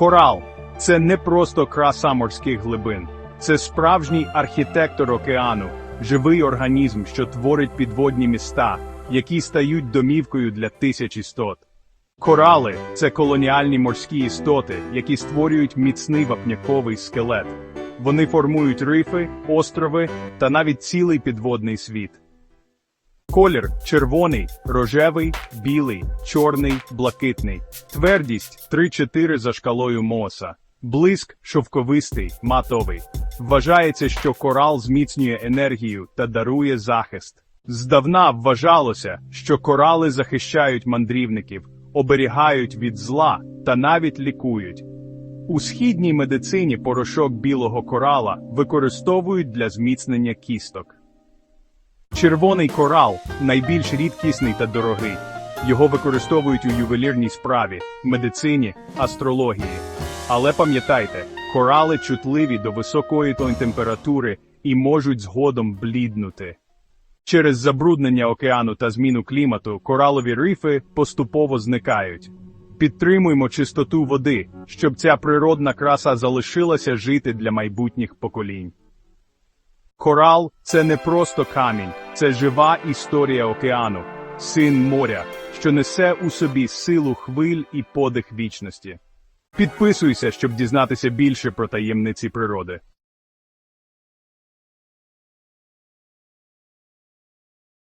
Корал це не просто краса морських глибин, це справжній архітектор океану, живий організм, що творить підводні міста, які стають домівкою для тисяч істот. Корали це колоніальні морські істоти, які створюють міцний вапняковий скелет. Вони формують рифи, острови та навіть цілий підводний світ. Колір червоний, рожевий, білий, чорний, блакитний. Твердість 3-4 за шкалою Моса. Блиск шовковистий, матовий. Вважається, що корал зміцнює енергію та дарує захист. Здавна вважалося, що корали захищають мандрівників, оберігають від зла та навіть лікують. У східній медицині порошок білого корала використовують для зміцнення кісток. Червоний корал найбільш рідкісний та дорогий. Його використовують у ювелірній справі, медицині, астрології. Але пам'ятайте, корали чутливі до високої температури і можуть згодом бліднути. Через забруднення океану та зміну клімату коралові рифи поступово зникають. Підтримуймо чистоту води, щоб ця природна краса залишилася жити для майбутніх поколінь. Корал це не просто камінь, це жива історія океану, син моря, що несе у собі силу хвиль і подих вічності. Підписуйся, щоб дізнатися більше про таємниці природи.